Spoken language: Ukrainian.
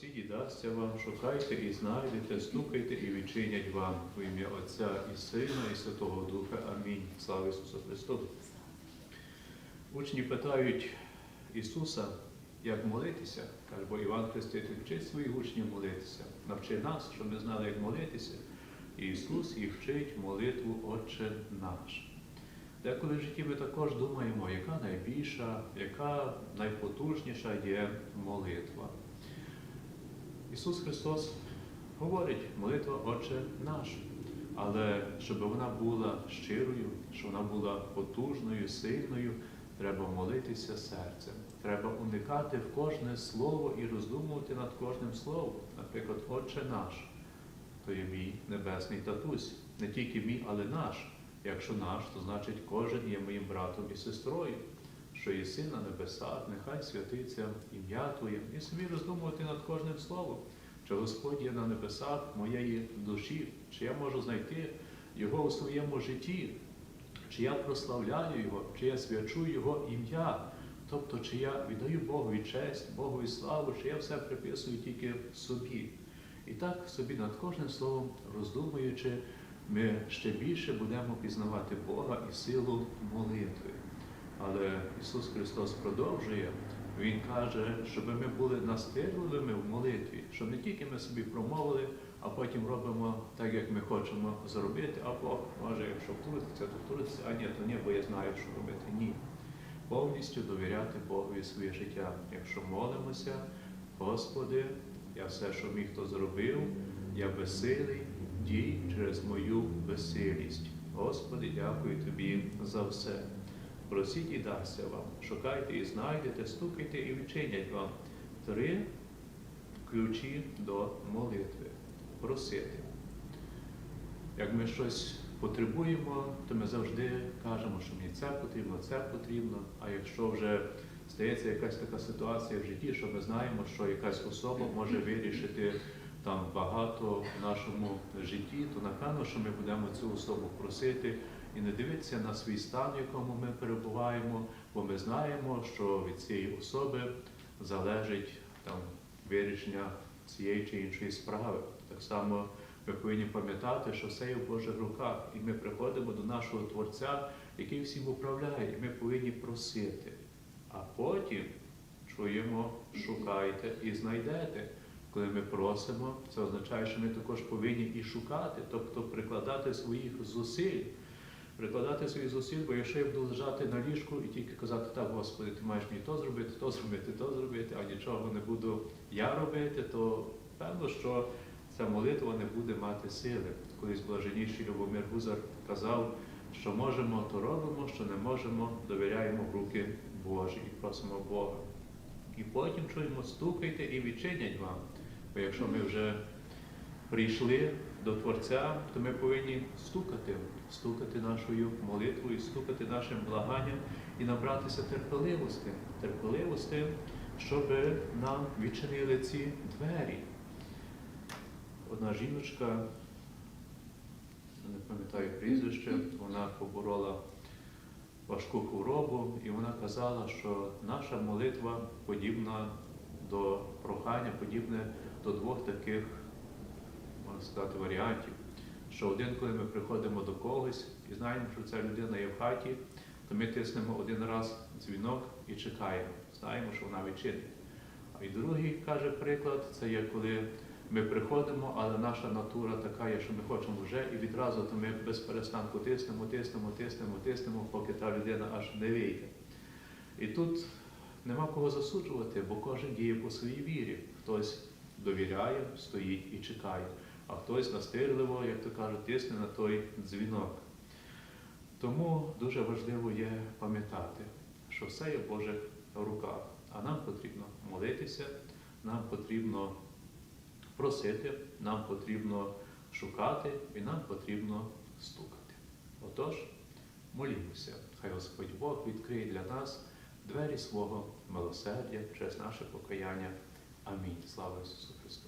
Просіть і дасться вам, шукайте і знайдете, стукайте і відчинять вам в ім'я Отця і Сина, і Святого Духа. Амінь. Слава Ісусу Христу. Учні питають Ісуса, як молитися. Каже, бо Іван Хреститель вчить своїх учнів молитися. Навчи нас, щоб ми знали, як молитися. І Ісус їх вчить молитву Отче наш. Деколи в житті ми також думаємо, яка найбільша, яка найпотужніша є молитва. Ісус Христос говорить, молитва Отче наш. Але щоб вона була щирою, щоб вона була потужною, сильною, треба молитися серцем. Треба уникати в кожне слово і роздумувати над кожним словом. Наприклад, Отче наш, то є мій небесний татусь. Не тільки мій, але наш. Якщо наш, то значить кожен є моїм братом і сестрою, що єси на небесах, нехай святиться ім'я Твоє, і собі роздумувати над кожним словом, чи Господь є на небесах моєї душі, чи я можу знайти Його у своєму житті, чи я прославляю Його, чи я свячую Його ім'я, тобто чи я віддаю Богові честь, Богові славу, чи я все приписую тільки собі. І так собі над кожним словом роздумуючи, ми ще більше будемо пізнавати Бога і силу молитви. Але Ісус Христос продовжує, Він каже, щоб ми були настирливими в молитві, щоб не тільки ми собі промовили, а потім робимо так, як ми хочемо зробити, а Бог може, якщо втрутиться, то втрутиться, а ні, то ні, бо я знаю, що робити. Ні. Повністю довіряти Богові своє життя. Якщо молимося, Господи, я все, що міг, то зробив, я безсилий, дій через мою безсилість. Господи, дякую Тобі за все. Просіть і дасться вам, шукайте і знайдете, стукайте і відчинять вам. Три ключі до молитви. Просити. Як ми щось потребуємо, то ми завжди кажемо, що мені це потрібно, це потрібно. А якщо вже стається якась така ситуація в житті, що ми знаємо, що якась особа може вирішити там багато в нашому житті, то напевно, що ми будемо цю особу просити і не дивитися на свій стан, в якому ми перебуваємо, бо ми знаємо, що від цієї особи залежить там вирішення цієї чи іншої справи. Так само ми повинні пам'ятати, що все є в Божих руках, і ми приходимо до нашого Творця, який всім управляє, і ми повинні просити. А потім чуємо, шукайте і знайдете. Коли ми просимо, це означає, що ми також повинні і шукати, тобто прикладати своїх зусиль. Прикладати свої зусиль, бо якщо я буду лежати на ліжку і тільки казати, так, Господи, ти маєш мені то зробити, то зробити, то зробити, а нічого не буду я робити, то певно, що ця молитва не буде мати сили. Колись блаженніший Любомир Гузар казав, що можемо, то робимо, що не можемо, довіряємо в руки Божі і просимо Бога. І потім чуємо, стукайте і відчинять вам. Бо якщо ми вже прийшли до Творця, то ми повинні стукати, стукати нашою молитвою, стукати нашим благанням і набратися терпеливості, терпеливості, щоб нам відчинили ці двері. Одна жіночка, не пам'ятаю прізвище, вона поборола важку хворобу, і вона казала, що наша молитва подібна до прохання, подібне до двох таких, сказати, варіантів. Що один, коли ми приходимо до когось і знаємо, що ця людина є в хаті, то ми тиснемо один раз дзвінок і чекаємо, знаємо, що вона відчинить. А і другий каже приклад, це є коли ми приходимо, але наша натура така є, що ми хочемо вже, і відразу то ми без перестанку тиснемо, тиснемо, тиснемо, тиснемо, поки та людина аж не вийде. І тут нема кого засуджувати, бо кожен діє по своїй вірі. Хтось довіряє, стоїть і чекає, а хтось настирливо, як то кажуть, тисне на той дзвінок. Тому дуже важливо є пам'ятати, що все є в Божих руках, а нам потрібно молитися, нам потрібно просити, нам потрібно шукати і нам потрібно стукати. Отож, молімося, хай Господь Бог відкриє для нас двері свого милосердя через наше покаяння. Амінь. Слава Ісусу!